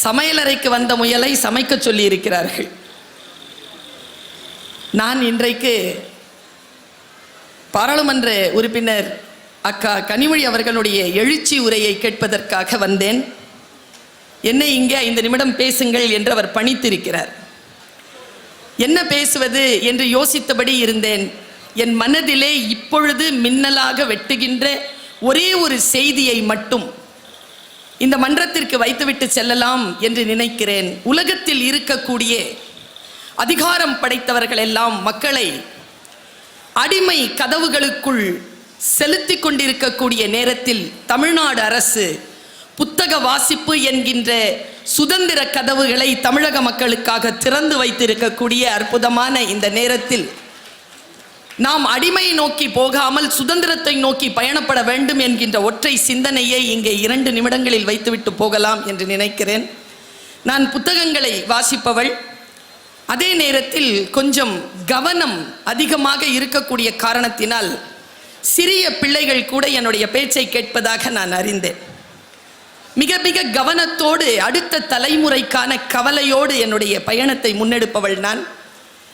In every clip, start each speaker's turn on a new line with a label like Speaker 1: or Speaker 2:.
Speaker 1: சமையலறைக்கு வந்த முயலை சமைக்க சொல்லி இருக்கிறார்கள் நான் இன்றைக்கு பாராளுமன்ற உறுப்பினர் அக்கா கனிமொழி அவர்களுடைய எழுச்சி உரையை கேட்பதற்காக வந்தேன். என்னை இங்கே ஐந்து நிமிடம் பேசுங்கள் என்று அவர் பணித்திருக்கிறார். என்ன பேசுவது என்று யோசித்தபடி இருந்தேன். என் மனதிலே இப்பொழுது மின்னலாக வெட்டுகின்ற ஒரே ஒரு செய்தியை மட்டும் இந்த மன்றத்திற்கு வைத்துவிட்டு செல்லலாம் என்று நினைக்கிறேன். உலகத்தில் இருக்கக்கூடிய அதிகாரம் படைத்தவர்கள் எல்லாம் மக்களை அடிமை கதவுகளுக்குள் செலுத்தி கொண்டிருக்கக்கூடிய நேரத்தில் தமிழ்நாடு அரசு புத்தக வாசிப்பு என்கின்ற சுதந்திர கதவுகளை தமிழக மக்களுக்காக திறந்து வைத்திருக்கக்கூடிய அற்புதமான இந்த நேரத்தில் நாம் அடிமை நோக்கி போகாமல் சுதந்திரத்தை நோக்கி பயணப்பட வேண்டும் என்கின்ற ஒற்றை சிந்தனையை இங்கே இரண்டு நிமிடங்களில் வைத்துவிட்டு போகலாம் என்று நினைக்கிறேன். நான் புத்தகங்களை வாசிப்பவள். அதே நேரத்தில் கொஞ்சம் கவனம் அதிகமாக இருக்கக்கூடிய காரணத்தினால் சிறிய பிள்ளைகள் கூட என்னுடைய பேச்சை கேட்பதாக நான் அறிந்தேன். மிக மிக கவனத்தோடு அடுத்த தலைமுறைக்கான கவலையோடு என்னுடைய பயணத்தை முன்னெடுப்பவள் நான்.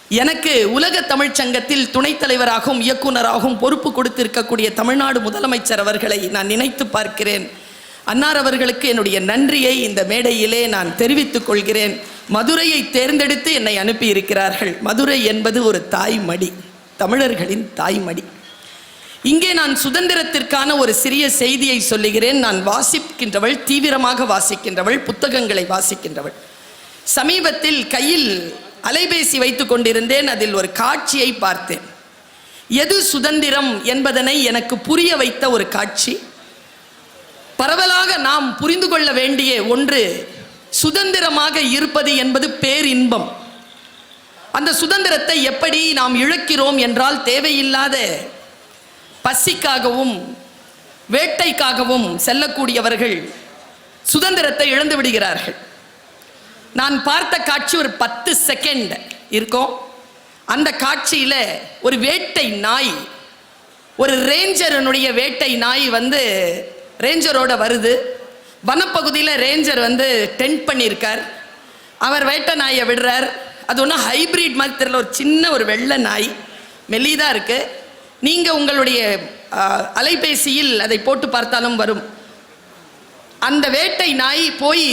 Speaker 1: எனக்கு உலக தமிழ்ச்சங்கத்தில் துணைத் தலைவராகவும் இயக்குனராகவும் பொறுப்பு கொடுத்திருக்கக்கூடிய தமிழ்நாடு முதலமைச்சர் அவர்களை நான் நினைத்து பார்க்கிறேன். அன்னார் அவர்களுக்கு என்னுடைய நன்றியை இந்த மேடையிலே நான் தெரிவித்துக் கொள்கிறேன். மதுரையை தேர்ந்தெடுத்து என்னை அனுப்பியிருக்கிறார்கள். மதுரை என்பது ஒரு தாய்மடி தமிழர்களின் தாய்மடி. இங்கே நான் சுதந்திரத்திற்கான ஒரு சிறிய செய்தியை சொல்லுகிறேன். நான் வாசிக்கின்றவள் தீவிரமாக வாசிக்கின்றவள் புத்தகங்களை வாசிக்கின்றவள். சமீபத்தில் கையில் அலைபேசி வைத்துக் கொண்டிருந்தேன் அதில் ஒரு காட்சியை பார்த்தேன். எது சுதந்திரம் என்பதனை எனக்கு புரிய வைத்த ஒரு காட்சி. பரவலாக நாம் புரிந்து கொள்ள வேண்டிய ஒன்று சுதந்திரமாக இருப்பது என்பது பேரின்பம். அந்த சுதந்திரத்தை எப்படி நாம் இழக்கிறோம் என்றால் தேவையில்லாத பசிக்காகவும் வேட்டைக்காகவும் செல்லக்கூடியவர்கள் சுதந்திரத்தை இழந்து விடுகிறார்கள். நான் பார்த்த காட்சி ஒரு பத்து செகண்ட் இருக்கும். அந்த காட்சியில் ஒரு வேட்டை நாய் ஒரு ரேஞ்சரனுடைய வேட்டை நாய் வந்து ரேஞ்சரோட வருது. வனப்பகுதியில் ரேஞ்சர் வந்து டென்ட் பண்ணியிருக்கார் அவர் வேட்டை நாயை விடுறார். அது ஒன்றும் ஹைபிரிட் மாதிரி தெரியல ஒரு சின்ன ஒரு வெள்ளை நாய் மெல்லிதாக இருக்குது நீங்கள் உங்களுடைய அலைபேசியில் அதை போட்டு பார்த்தாலும் வரும். அந்த வேட்டை நாய் போய்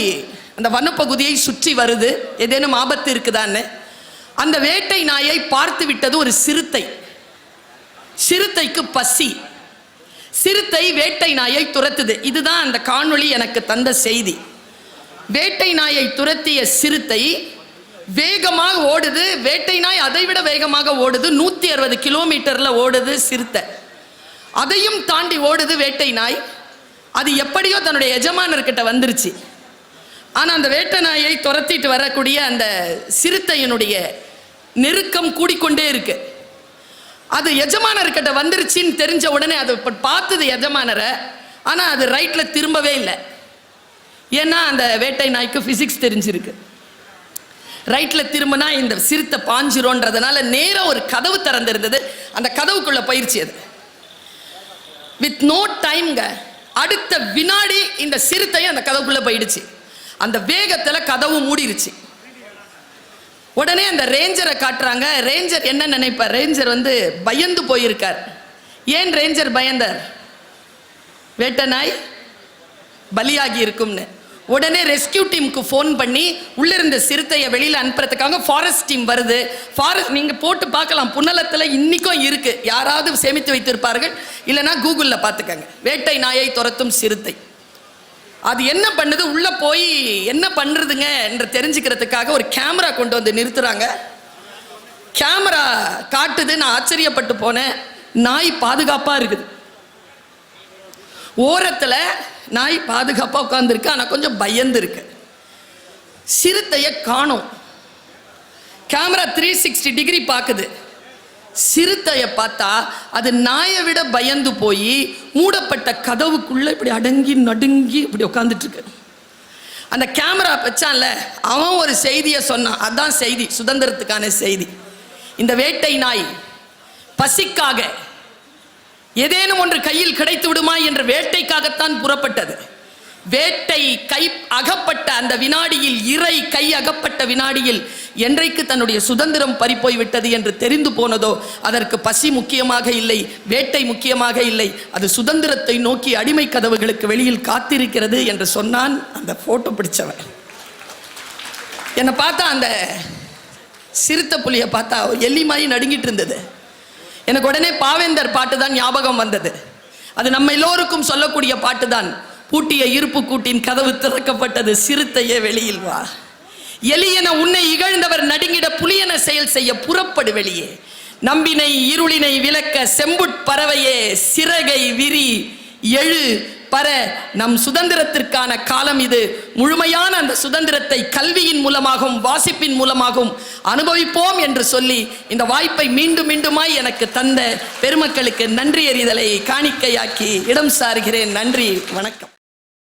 Speaker 1: அந்த வனப்பகுதியை சுற்றி வருது. ஏதேனும் ஆபத்து இருக்குதான்னு. அந்த வேட்டை நாயை பார்த்து விட்டது ஒரு சிறுத்தை. சிறுத்தைக்கு பசி. சிறுத்தை வேட்டை நாயை துரத்துது. இதுதான் அந்த காணொளி எனக்கு தந்த செய்தி. வேட்டை நாயை துரத்திய சிறுத்தை வேகமாக ஓடுது. வேட்டை நாய் அதைவிட வேகமாக ஓடுது. நூற்றி அறுபது கிலோமீட்டரில் ஓடுது சிறுத்தை. அதையும் தாண்டி ஓடுது வேட்டை நாய். அது எப்படியோ தன்னுடைய எஜமானர்கிட்ட வந்துருச்சு. ஆனால் அந்த வேட்டை நாயை துரத்திட்டு வரக்கூடிய அந்த சிறுத்தையினுடைய நெருக்கம் கூடிக்கொண்டே இருக்கு. அது எஜமானர்கிட்ட வந்துருச்சின்னு தெரிஞ்ச உடனே அது பார்த்தது எஜமானரை ஆனால் அது ரைட்டில் திரும்பவே இல்லை. ஏன்னா அந்த வேட்டை நாய்க்கு ஃபிசிக்ஸ் தெரிஞ்சிருக்கு. ரைட்டில் திரும்பினா இந்த சிறுத்தை பாஞ்சிரோன்றதுனால நேராக ஒரு கதவு திறந்திருந்தது. அந்த கதவுக்குள்ள பயிற்சி அது. வித் நோ டைம்ங்க அடுத்த வினாடி இந்த சிறுத்தையும் அந்த கதவுக்குள்ளே போயிடுச்சு. அந்த வேகத்தில் கதவு மூடிருச்சு. உடனே அந்த ரேஞ்சரை காட்டுறாங்க. ரேஞ்சர் என்ன நினைப்பார்? ரேஞ்சர் வந்து பயந்து போயிருக்கார். ஏன் ரேஞ்சர் பயந்தார்? வேட்டை நாய் பலியாகி இருக்கும்னு. உடனே ரெஸ்கியூ டீமுக்கு ஃபோன் பண்ணி உள்ளே இருந்த சிறுத்தையை வெளியில் அனுப்புறதுக்காக ஃபாரஸ்ட் டீம் வருது. ஃபாரஸ்ட் நீங்கள் போட்டு பார்க்கலாம். புன்னலத்தில் இன்றைக்கும் இருக்குது யாராவது சேமித்து வைத்திருப்பார்கள். இல்லைன்னா கூகுளில் பார்த்துக்கங்க. வேட்டை நாயை துரத்தும் சிறுத்தை. அது என்ன பண்ணுது? உள்ள போய் என்ன பண்றதுங்க? என்று தெரிஞ்சுக்கிறதுக்காக ஒரு கேமரா கொண்டு வந்து நிறுத்துறாங்க. கேமரா காட்டுது. நான் ஆச்சரியப்பட்டு போனேன். நாய் பாதுகாப்பா இருக்குது. ஓரத்துல நாய் பாதுகாப்பா உட்காந்துருக்கு ஆனா கொஞ்சம் பயந்து இருக்கு. சிறுத்தைய கேமரா த்ரீ சிக்ஸ்டி டிகிரி பார்க்குது சிறுத்தையை பார்த்தா அது நாயை விட பயந்து போய் மூடப்பட்ட கதவுக்குள்ளே இப்படி அடங்கி நடுங்கி இப்படி உட்காந்துட்டு இருக்கு அந்த கேமரா வச்சான்ல அவன் ஒரு செய்தியை சொன்னான். அதான் செய்தி சுதந்திரத்துக்கான செய்தி. இந்த வேட்டை நாய் பசிக்காக ஏதேனும் ஒன்று கையில் கிடைத்து விடுமா என்ற வேட்டைக்காகத்தான் புறப்பட்டது. வேட்டை கை அகப்பட்ட அந்த வினாடியில் இறை கை அகப்பட்ட வினாடியில் என்றைக்கு தன்னுடைய சுதந்திரம் பறிப்போய் விட்டது என்று தெரிந்து போனதோ அதற்கு பசி முக்கியமாக இல்லை வேட்டை முக்கியமாக இல்லை அது சுதந்திரத்தை நோக்கி அடிமை கதவுகளுக்கு வெளியில் காத்திருக்கிறது என்று சொன்னான் அந்த போட்டோ பிடிச்சவன். என்னை பார்த்தா அந்த சிறுத்தை புலியை பார்த்தா எல்லி மாதிரி நடுங்கிட்டு இருந்தது. எனக்கு உடனே பாவேந்தர் பாட்டு தான் ஞாபகம் வந்தது. அது நம்ம எல்லோருக்கும் சொல்லக்கூடிய பாட்டு தான் பூட்டிய இருப்பு கூட்டின் கதவு திறக்கப்பட்டது சிறுத்தையே வெளியில் வா. எளியன உன்னை இகழ்ந்தவர் நடுங்கிட புலியென செயல் செய்ய புறப்படு வெளியே. நம்பினை இருளினை விளக்க செம்புட் பறவையே சிறகை விரி. எழு பர நம் சுதந்திரத்திற்கான காலம் இது. முழுமையான அந்த சுதந்திரத்தை கல்வியின் மூலமாகவும் வாசிப்பின் மூலமாகவும் அனுபவிப்போம் என்று சொல்லி இந்த வாய்ப்பை மீண்டும் மீண்டுமாய் எனக்கு தந்த பெருமக்களுக்கு நன்றி எறிதலை காணிக்கையாக்கி இடம் சாருகிறேன் நன்றி வணக்கம்.